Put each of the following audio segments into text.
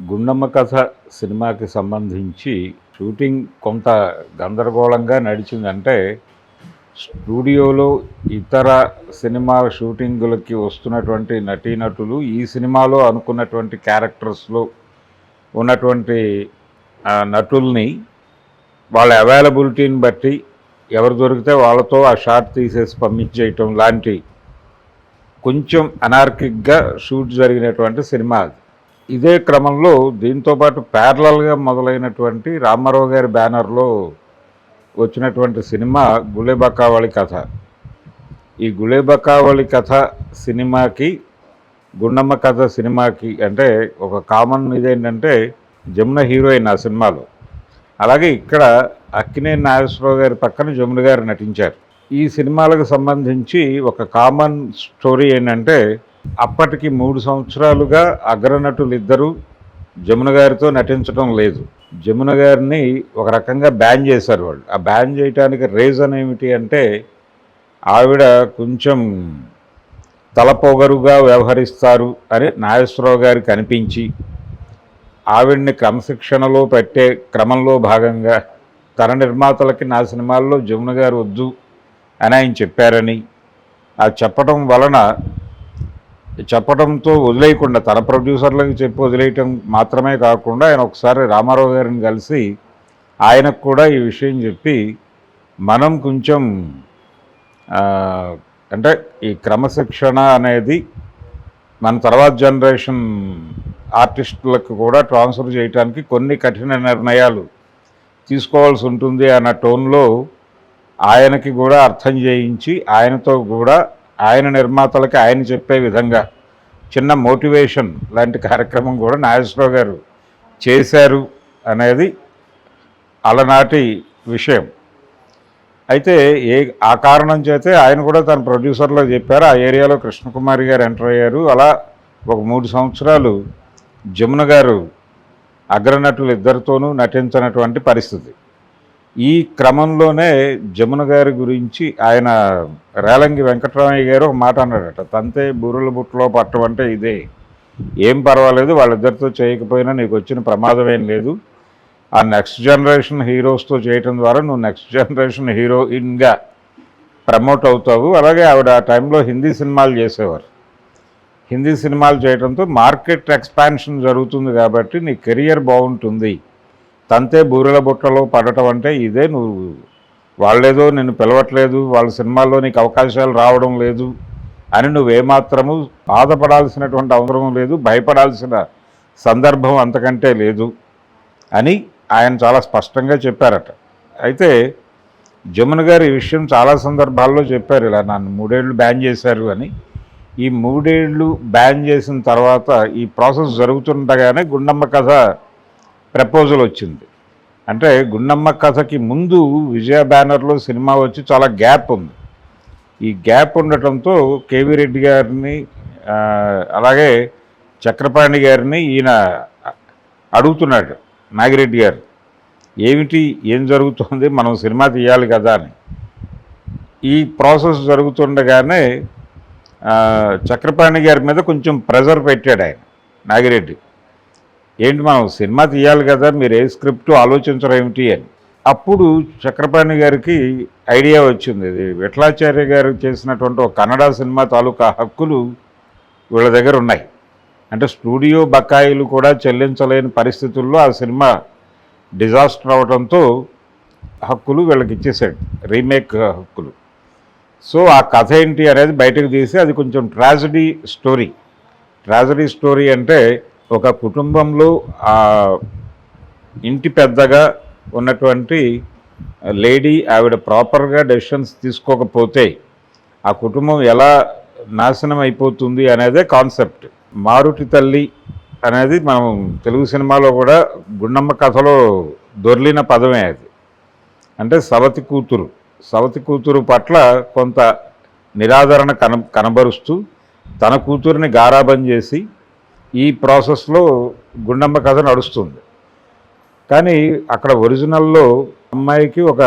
గుండమ్మ కథ సినిమాకి సంబంధించి షూటింగ్ కొంత గందరగోళంగా నడిచిందంటే స్టూడియోలో ఇతర సినిమా షూటింగులకి వస్తున్నటువంటి నటీనటులు ఈ సినిమాలో అనుకున్నటువంటి క్యారెక్టర్స్లో ఉన్నటువంటి ఆ, నటుల్ని వాళ్ళ అవైలబిలిటీని బట్టి ఎవరు దొరికితే వాళ్ళతో ఆ షాట్ తీసేసి పంపించేయటం లాంటి కొంచెం అనార్కిక్గా షూట్ జరిగినటువంటి సినిమా అది. ఇదే క్రమంలో దీంతోపాటు ప్యారలల్గా మొదలైనటువంటి రామారావు గారి బ్యానర్లో వచ్చినటువంటి సినిమా గులేబకావళి కథ. ఈ గులేబకావళి కథ సినిమాకి గుండమ్మ కథ సినిమాకి అంటే ఒక కామన్ ఇదేంటంటే జమున హీరోయిన్ ఆ సినిమాలో. అలాగే ఇక్కడ అక్కినేని నాగేశ్వరరావు గారి పక్కన జమున గారు నటించారు. ఈ సినిమాలకు సంబంధించి ఒక కామన్ స్టోరీ ఏంటంటే అప్పటికి మూడు సంవత్సరాలుగా అగ్రనటులు ఇద్దరు జమున గారితో నటించడం లేదు. జమున గారిని ఒక రకంగా బ్యాన్ చేశారు వాళ్ళు. ఆ బ్యాన్ చేయడానికి రీజన్ ఏమిటి అంటే ఆవిడ కొంచెం తలపొగరుగా వ్యవహరిస్తారు అని నాగేశ్వరరావు గారికి అనిపించి ఆవిడ్ని క్రమశిక్షణలో పెట్టే క్రమంలో భాగంగా తన నిర్మాతలకి నా సినిమాల్లో జమున గారు వద్దు అని ఆయన చెప్పారని. ఆ చెప్పడం వలన చెప్పడంతో వదిలేయకుండా తన ప్రొడ్యూసర్లకు చెప్పి వదిలేయటం మాత్రమే కాకుండా ఆయన ఒకసారి రామారావు గారిని కలిసి ఆయనకు కూడా ఈ విషయం చెప్పి మనం కొంచెం అంటే ఈ క్రమశిక్షణ అనేది మన తర్వాత జనరేషన్ ఆర్టిస్టులకు కూడా ట్రాన్స్ఫర్ చేయడానికి కొన్ని కఠిన నిర్ణయాలు తీసుకోవాల్సి ఉంటుంది అన్న టోన్లో ఆయనకి కూడా అర్థం చేయించి ఆయనతో కూడా ఆయన నిర్మాతలకి ఆయన చెప్పే విధంగా చిన్న మోటివేషన్ లాంటి కార్యక్రమం కూడా నాగేశ్వరరావు గారు చేశారు అనేది అలనాటి విషయం. అయితే ఏ ఆ కారణం చేతే ఆయన కూడా తన ప్రొడ్యూసర్లో చెప్పారు ఆ ఏరియాలో కృష్ణకుమారి గారు ఎంటర్ అయ్యారు. అలా ఒక మూడు సంవత్సరాలు జమున గారు అగ్రనటులు ఇద్దరితోనూ నటించినటువంటి పరిస్థితి. ఈ క్రమంలోనే జమున గారి గురించి ఆయన రేలంగి వెంకటరామయ్య గారు ఒక మాట అన్నాడట తంతే బూరుల బుట్టలో పట్టం అంటే ఇదే. ఏం పర్వాలేదు వాళ్ళిద్దరితో చేయకపోయినా నీకు వచ్చిన ప్రమాదం ఏం లేదు. ఆ నెక్స్ట్ జనరేషన్ హీరోస్తో చేయటం ద్వారా నువ్వు నెక్స్ట్ జనరేషన్ హీరోయిన్గా ప్రమోట్ అవుతావు. అలాగే ఆవిడ ఆ టైంలో హిందీ సినిమాలు చేసేవారు. హిందీ సినిమాలు చేయడంతో మార్కెట్ ఎక్స్పాన్షన్ జరుగుతుంది కాబట్టి నీ కెరియర్ బాగుంటుంది. తంతే బూరెల బుట్టలో పడటం అంటే ఇదే నువ్వు. వాళ్ళేదో నిన్ను పిలవట్లేదు వాళ్ళ సినిమాల్లో నీకు అవకాశాలు రావడం లేదు అని నువ్వేమాత్రము బాధపడాల్సినటువంటి అవసరం లేదు భయపడాల్సిన సందర్భం అంతకంటే లేదు అని ఆయన చాలా స్పష్టంగా చెప్పారట. అయితే జమున గారు ఈ విషయం చాలా సందర్భాల్లో చెప్పారు ఇలా నన్ను మూడేళ్ళు బ్యాన్ చేశారు అని. ఈ మూడేళ్ళు బ్యాన్ చేసిన తర్వాత ఈ ప్రాసెస్ జరుగుతుండగానే గుండమ్మ కథ ప్రపోజల్ వచ్చింది. అంటే గుండమ్మ కథకి ముందు విజయ బ్యానర్లో సినిమా వచ్చి చాలా గ్యాప్ ఉంది. ఈ గ్యాప్ ఉండటంతో కేవీ రెడ్డి గారిని అలాగే చక్రపాణి గారిని ఈయన అడుగుతున్నాడు నాగిరెడ్డి గారు ఏమిటి ఏం జరుగుతుంది? మనం సినిమా తీయాలి కదా అని. ఈ ప్రాసెస్ జరుగుతుండగానే చక్రపాణి గారి మీద కొంచెం ప్రెజర్ పెట్టాడు ఆయన నాగిరెడ్డి. ఏంటి మనం సినిమా తీయాలి కదా మీరు ఏ స్క్రిప్ట్ ఆలోచించడం ఏమిటి అని. అప్పుడు చక్రపాణి గారికి ఐడియా వచ్చింది. ఇది విఠలాచార్య గారు చేసినటువంటి ఒక కన్నడ సినిమా తాలూకా హక్కులు వీళ్ళ దగ్గర ఉన్నాయి. అంటే స్టూడియో బకాయిలు కూడా చెల్లించలేని పరిస్థితుల్లో ఆ సినిమా డిజాస్టర్ అవడంతో హక్కులు వీళ్ళకి ఇచ్చేసాడు రీమేక్ హక్కులు. సో ఆ కథ ఏంటి అనేది బయటకు తీసి అది కొంచెం ట్రాజడీ స్టోరీ. ట్రాజడీ స్టోరీ అంటే ఒక కుటుంబంలో ఆ ఇంటి పెద్దగా ఉన్నటువంటి లేడీ ఆవిడ ప్రాపర్గా డెసిషన్స్ తీసుకోకపోతే ఆ కుటుంబం ఎలా నాశనం అయిపోతుంది అనేదే కాన్సెప్ట్. మారుటి తల్లి అనేది మనం తెలుగు సినిమాలో కూడా గుండమ్మ కథలో దొర్లిన పదమే అది. అంటే సవతి కూతురు. సవతి కూతురు పట్ల కొంత నిరాదరణ కన కనబరుస్తూ తన కూతురిని గారాబం చేసి ఈ ప్రాసెస్లో గుండమ్మ కథ నడుస్తుంది. కానీ అక్కడ ఒరిజినల్లో అమ్మాయికి ఒక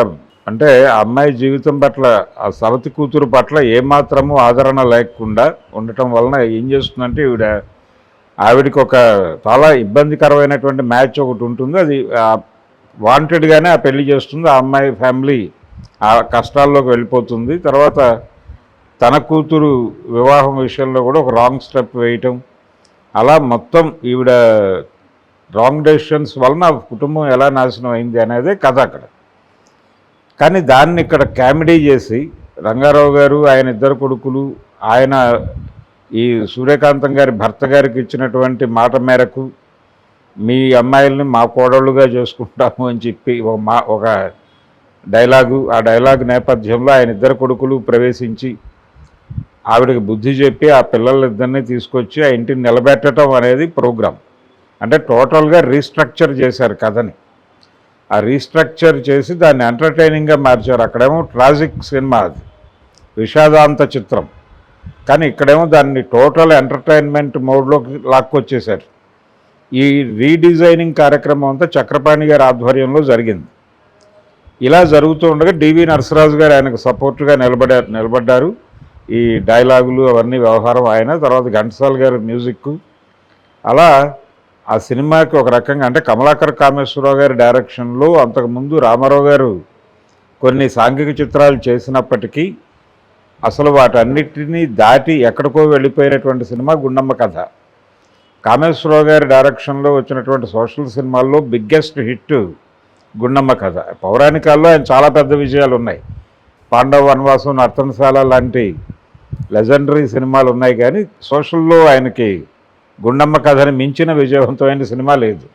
అంటే ఆ అమ్మాయి జీవితం పట్ల ఆ సవతి కూతురు పట్ల ఏమాత్రము ఆదరణ లేకుండా ఉండటం వలన ఏం చేస్తుందంటే ఈవిడ ఆవిడకి ఒక చాలా ఇబ్బందికరమైనటువంటి మ్యాచ్ ఒకటి ఉంటుంది. అది వాంటెడ్గానే ఆ పెళ్ళి చేస్తుంది. ఆ అమ్మాయి ఫ్యామిలీ ఆ కష్టాల్లోకి వెళ్ళిపోతుంది. తర్వాత తన కూతురు వివాహం విషయంలో కూడా ఒక రాంగ్ స్టెప్ వేయటం అలా మొత్తం ఈవిడ రాంగ్ డెసిషన్స్ వలన కుటుంబం ఎలా నాశనం అయింది అనేదే కథ అక్కడ. కానీ దాన్ని ఇక్కడ కామెడీ చేసి రంగారావు గారు ఆయన ఇద్దరు కొడుకులు ఆయన ఈ సూర్యకాంతం గారి భర్త గారికి ఇచ్చినటువంటి మాట మేరకు మీ అమ్మాయిల్ని మా కోడళ్ళుగా చేసుకుంటాము అని చెప్పి ఒక మా ఒక డైలాగు ఆ డైలాగ్ నేపథ్యంలో ఆయన ఇద్దరు కొడుకులు ప్రవేశించి ఆవిడకి బుద్ధి చెప్పి ఆ పిల్లలిద్దరినీ తీసుకొచ్చి ఆ ఇంటిని నిలబెట్టడం అనేది ప్రోగ్రామ్ అంటే టోటల్గా రీస్ట్రక్చర్ చేశారు కథని. ఆ రీస్ట్రక్చర్ చేసి దాన్ని ఎంటర్టైనింగ్గా మార్చారు. అక్కడేమో ట్రాజిక్ సినిమా అది. విషాదాంత చిత్రం. కానీ ఇక్కడేమో దాన్ని టోటల్ ఎంటర్టైన్మెంట్ మోడ్లోకి లాక్కొచ్చేశారు. ఈ రీడిజైనింగ్ కార్యక్రమం అంతా చక్రపాణి గారి ఆధ్వర్యంలో జరిగింది. ఇలా జరుగుతూ ఉండగా డివి నరసరాజు గారు ఆయనకు సపోర్ట్గా నిలబడారు నిలబడ్డారు. ఈ డైలాగులు అవన్నీ వ్యవహారం ఆయన తర్వాత ఘంటసాల గారి మ్యూజిక్ అలా ఆ సినిమాకి ఒక రకంగా అంటే కమలాకర్ కామేశ్వరరావు గారి డైరెక్షన్లో అంతకుముందు రామారావు గారు కొన్ని సాంఘిక చిత్రాలు చేసినప్పటికీ అసలు వాటన్నిటినీ దాటి ఎక్కడికో వెళ్ళిపోయినటువంటి సినిమా గుండమ్మ కథ. కామేశ్వరరావు గారి డైరెక్షన్లో వచ్చినటువంటి సోషల్ సినిమాల్లో బిగ్గెస్ట్ హిట్ గుండమ్మ కథ. పౌరాణికాల్లో ఆయన చాలా పెద్ద విజయాలు ఉన్నాయి పాండవ వనవాసం నర్తనశాల లాంటి లెజెండరీ సినిమాలు ఉన్నాయి కానీ సోషల్లో ఆయనకి గుండమ్మ కథని మించిన విజయవంతమైన సినిమా లేదు.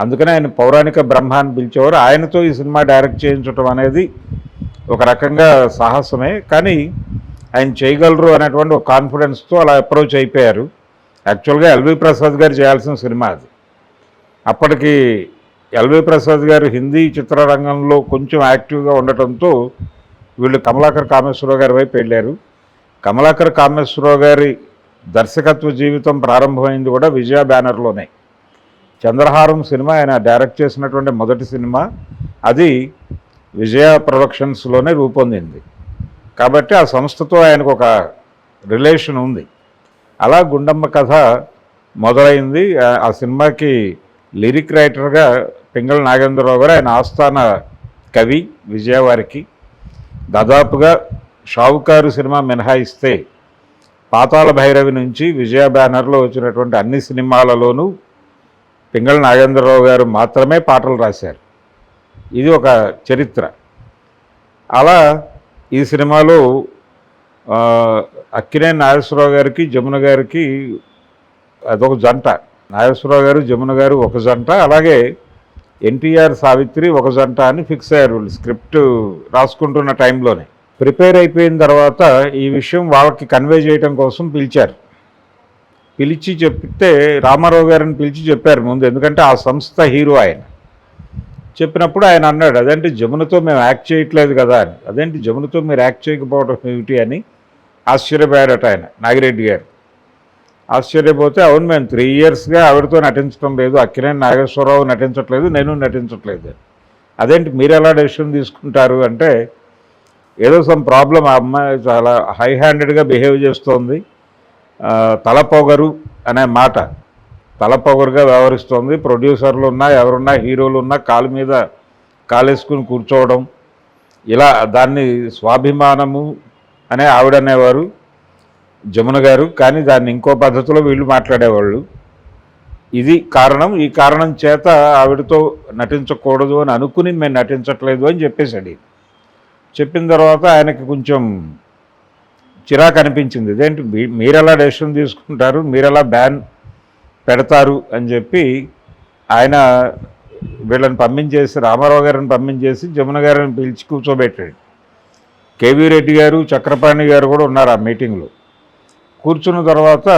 అందుకనే ఆయన పౌరాణిక బ్రహ్మ అని పిలిచేవారు. ఆయనతో ఈ సినిమా డైరెక్ట్ చేయించడం అనేది ఒక రకంగా సాహసమే. కానీ ఆయన చేయగలరు అనేటువంటి ఒక కాన్ఫిడెన్స్తో అలా అప్రోచ్ అయిపోయారు. యాక్చువల్గా ఎల్వి ప్రసాద్ గారు చేయాల్సిన సినిమా అది. అప్పటికి ఎల్వి ప్రసాద్ గారు హిందీ చిత్రరంగంలో కొంచెం యాక్టివ్గా ఉండటంతో వీళ్ళు కమలాకర్ కామేశ్వరరావు గారి వైపు వెళ్ళారు. కమలాకర్ కామేశ్వరరావు గారి దర్శకత్వ జీవితం ప్రారంభమైంది కూడా విజయ బ్యానర్లోనే. చంద్రహారం సినిమా ఆయన డైరెక్ట్ చేసినటువంటి మొదటి సినిమా అది విజయ ప్రొడక్షన్స్లోనే రూపొందింది. కాబట్టి ఆ సంస్థతో ఆయనకు ఒక రిలేషన్ ఉంది. అలా గుండమ్మ కథ మొదలైంది. ఆ- సినిమాకి లిరిక్ రైటర్గా పింగళ నాగేంద్రరావు గారు ఆయన ఆస్థాన కవి విజయవారికి. దాదాపుగా షావుకారు సినిమా మినహాయిస్తే పాతాళ భైరవి నుంచి విజయ బ్యానర్లో వచ్చినటువంటి అన్ని సినిమాలలోనూ పింగళ నాగేంద్రరావు గారు మాత్రమే పాటలు రాశారు. ఇది ఒక చరిత్ర. అలా ఈ సినిమాలో అక్కినే నాగేశ్వరరావు గారికి జమున గారికి అదొక జంట. నాగేశ్వరరావు గారు జమున గారు ఒక జంట. అలాగే ఎన్టీఆర్ సావిత్రి ఒక జంట అని ఫిక్స్ అయ్యారు స్క్రిప్ట్ రాసుకుంటున్న టైంలోనే. ప్రిపేర్ అయిపోయిన తర్వాత ఈ విషయం వాళ్ళకి కన్వే చేయడం కోసం పిలిచారు. పిలిచి చెప్తే రామారావు గారిని పిలిచి చెప్పారు ముందు ఎందుకంటే ఆ సంస్థ హీరో ఆయన. చెప్పినప్పుడు ఆయన అన్నాడు అదేంటి జమునతో మేము యాక్ట్ చేయట్లేదు కదా అని. అదేంటి జమునతో మీరు యాక్ట్ చేయకపోవడం ఏమిటి అని ఆశ్చర్యపోయాడట ఆయన నాగిరెడ్డి గారు. ఆశ్చర్యపోతే అవును మేము త్రీ ఇయర్స్గా ఆవిడతో నటించడం లేదు అక్కినే నాగేశ్వరరావు నటించట్లేదు నేను నటించట్లేదు. అదేంటి మీరు ఎలా డెసిషన్ తీసుకుంటారు? అంటే ఏదో సమ్ ప్రాబ్లం ఆ అమ్మాయి చాలా హై హ్యాండెడ్గా బిహేవ్ చేస్తోంది తలపొగరు అనే మాట. తలపొగరుగా వ్యవహరిస్తోంది. ప్రొడ్యూసర్లు ఉన్నా ఎవరున్నా హీరోలు ఉన్నా కాలు మీద కాలేసుకుని కూర్చోవడం. ఇలా దాన్ని స్వాభిమానము అనే ఆవిడనేవారు జమున గారు. కానీ దాన్ని ఇంకో పద్ధతిలో వీళ్ళు మాట్లాడేవాళ్ళు. ఇది కారణం. ఈ కారణం చేత ఆవిడతో నటించకూడదు అని అనుకుని మేము నటించట్లేదు అని చెప్పేసి అడిగింది. చెప్పిన తర్వాత ఆయనకి కొంచెం చిరాకు అనిపించింది. ఇదేంటి? మీరెలా డెసిషన్ తీసుకుంటారు? మీరెలా బ్యాన్ పెడతారు? అని చెప్పి ఆయన వీళ్ళని పంపించేసి రామారావు గారిని పంపించేసి జమున గారిని పిలిచి కూర్చోబెట్టాడు. కేవీ రెడ్డి గారు చక్రపాణి గారు కూడా ఉన్నారు ఆ మీటింగ్లో. కూర్చున్న తర్వాత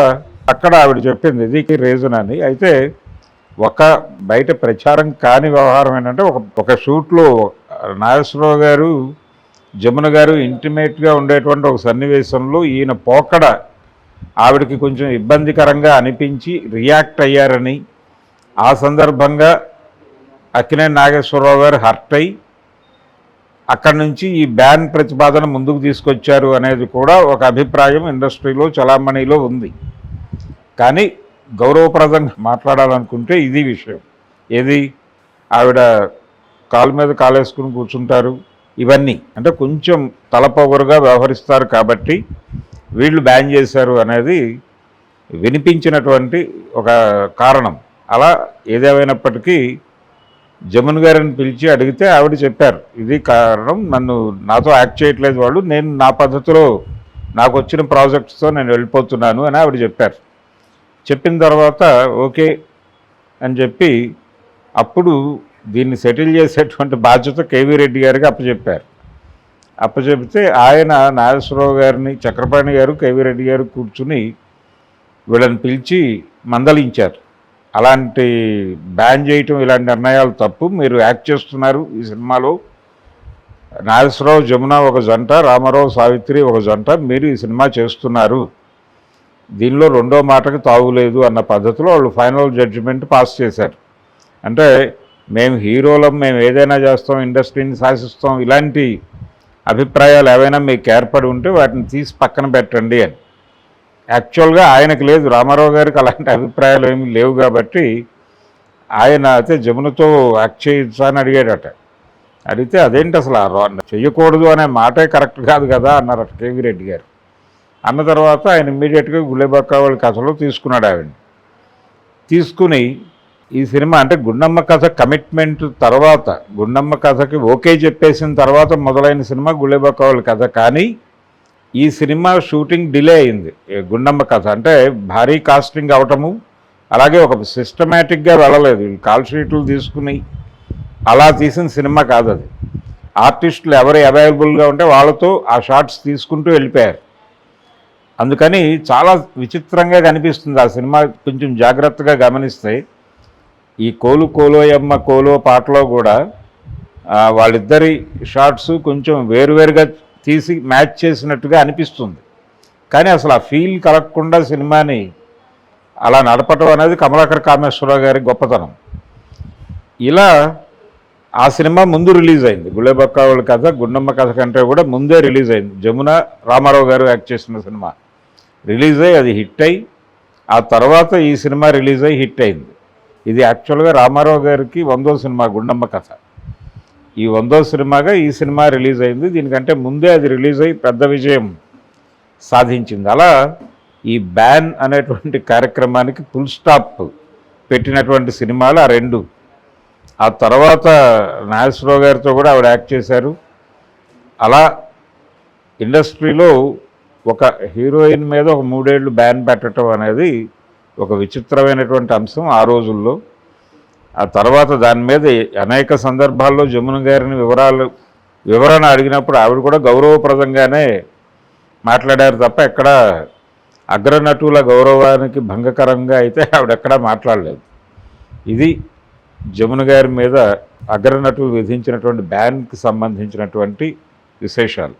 అక్కడ ఆవిడ చెప్పింది ఇది రీజన్ అని. అయితే ఒక బయట ప్రచారం కాని వ్యవహారం ఏంటంటే ఒక ఒక షూట్లో నాగేశ్వరరావు గారు జమున గారు ఇంటిమేట్గా ఉండేటువంటి ఒక సన్నివేశంలో ఈయన పోకడ ఆవిడకి కొంచెం ఇబ్బందికరంగా అనిపించి రియాక్ట్ అయ్యారని ఆ సందర్భంగా అక్కినేని నాగేశ్వరరావు గారు హర్ట్ అయి అక్కడి నుంచి ఈ బ్యాన్ ప్రతిపాదన ముందుకు తీసుకొచ్చారు అనేది కూడా ఒక అభిప్రాయం ఇండస్ట్రీలో చలామణిలో ఉంది. కానీ గౌరవప్రదంగా మాట్లాడాలనుకుంటే ఇది విషయం. ఏది? ఆవిడ కాలు మీద కాలేసుకుని కూర్చుంటారు. ఇవన్నీ. అంటే కొంచెం తలపొగరుగా వ్యవహరిస్తారు కాబట్టి వీళ్ళు బ్యాన్ చేశారు అనేది వినిపించినటువంటి ఒక కారణం. అలా ఏదేమైనప్పటికీ జమున్ గారిని పిలిచి అడిగితే ఆవిడ చెప్పారు ఇది కారణం నన్ను నాతో యాక్ట్ చేయట్లేదు వాళ్ళు నేను నా పద్ధతిలో నాకు వచ్చిన ప్రాజెక్ట్స్తో నేను వెళ్ళిపోతున్నాను అని ఆవిడ చెప్పారు. చెప్పిన తర్వాత ఓకే అని చెప్పి అప్పుడు దీన్ని సెటిల్ చేసేటువంటి బాధ్యత కేవీ రెడ్డి గారికి అప్పచెప్పారు. అప్పచెప్తే ఆయన నాగేశ్వరరావు గారిని చక్రపాణి గారు కేవీ రెడ్డి గారు కూర్చుని వీళ్ళని పిలిచి మందలించారు. అలాంటి బ్యాన్ చేయటం ఇలాంటి నిర్ణయాలు తప్పు. మీరు యాక్ట్ చేస్తున్నారు ఈ సినిమాలో. నాగేశ్వరరావు జమున ఒక జంట రామారావు సావిత్రి ఒక జంట మీరు ఈ సినిమా చేస్తున్నారు. దీనిలో రెండో మాటకు తావులేదు అన్న పద్ధతిలో వాళ్ళు ఫైనల్ జడ్జిమెంట్ పాస్ చేశారు. అంటే మేము హీరోలం మేము ఏదైనా చేస్తాం ఇండస్ట్రీని శాసిస్తాం ఇలాంటి అభిప్రాయాలు ఏవైనా మీకు ఏర్పడి ఉంటే వాటిని తీసి పక్కన పెట్టండి అని. యాక్చువల్గా ఆయనకు లేదు రామారావు గారికి అలాంటి అభిప్రాయాలు ఏమి లేవు కాబట్టి ఆయన అయితే జమునతో యాక్ట్ చేయొచ్చా అని అడిగాడట. అడిగితే అదేంటి అసలు చేయకూడదు చెయ్యకూడదు అనే మాటే కరెక్ట్ కాదు కదా అన్నారట కేవీ రెడ్డి గారు. అన్న తర్వాత ఆయన ఇమ్మీడియట్గా గులేబక్క వాళ్ళ కథలో తీసుకున్నాడు ఆవిడ తీసుకుని ఈ సినిమా అంటే గుండమ్మ కథ కమిట్మెంట్ తర్వాత గుండమ్మ కథకి ఓకే చెప్పేసిన తర్వాత మొదలైన సినిమా గులేబక్క కథ. కానీ ఈ సినిమా షూటింగ్ డిలే అయింది. గుండమ్మ కథ అంటే భారీ కాస్టింగ్ అవటము అలాగే ఒక సిస్టమేటిక్గా వెళ్ళలేదు. కాల్ షీట్లు తీసుకుని అలా తీసిన సినిమా కాదు అది. ఆర్టిస్టులు ఎవరు అవైలబుల్గా ఉంటే వాళ్ళతో ఆ షార్ట్స్ తీసుకుంటూ వెళ్ళిపోయారు. అందుకని చాలా విచిత్రంగా కనిపిస్తుంది ఆ సినిమా. కొంచెం జాగ్రత్తగా గమనిస్తే ఈ కోలు కోలోయమ్మ కోలో పాటలో కూడా వాళ్ళిద్దరి షార్ట్స్ కొంచెం వేరువేరుగా తీసి మ్యాచ్ చేసినట్టుగా అనిపిస్తుంది. కానీ అసలు ఆ ఫీల్ కలగకుండా సినిమాని అలా నడపటం అనేది కమలాకర్ కామేశ్వరరావు గారి గొప్పతనం. ఇలా ఆ సినిమా ముందు రిలీజ్ అయింది. గుళ్ళెబక్కావుల కథ గుండమ్మ కథ కంటే కూడా ముందే రిలీజ్ అయింది. జమున రామారావు గారు యాక్ట్ చేసిన సినిమా. రిలీజ్ అయ్యి అది హిట్ అయ్యి ఆ తర్వాత ఈ సినిమా రిలీజ్ అయ్యి హిట్ అయింది. ఇది యాక్చువల్గా రామారావు గారికి వందో సినిమా గుండమ్మ కథ. ఈ వందో సినిమాగా ఈ సినిమా రిలీజ్ అయింది. దీనికంటే ముందే అది రిలీజ్ అయ్యి పెద్ద విజయం సాధించింది. అలా ఈ బ్యాన్ అనేటువంటి కార్యక్రమానికి ఫుల్ స్టాప్ పెట్టినటువంటి సినిమాలు ఆ రెండు. ఆ తర్వాత నాగేశ్వరరావు గారితో కూడా ఆవిడ యాక్ట్ చేశారు. అలా ఇండస్ట్రీలో ఒక హీరోయిన్ మీద ఒక మూడేళ్ళు బ్యాన్ పెట్టడం అనేది ఒక విచిత్రమైనటువంటి అంశం ఆ రోజుల్లో. ఆ తర్వాత దాని మీద అనేక సందర్భాల్లో జమున గారిని వివరాలు వివరణ అడిగినప్పుడు ఆవిడ కూడా గౌరవప్రదంగానే మాట్లాడారు తప్ప ఎక్కడ అగ్రనటుల గౌరవానికి భంగకరంగా అయితే ఆవిడెక్కడా మాట్లాడలేదు. ఇది జమున గారి మీద అగ్రనటులు విధించినటువంటి బ్యాన్కి సంబంధించినటువంటి విశేషాలు.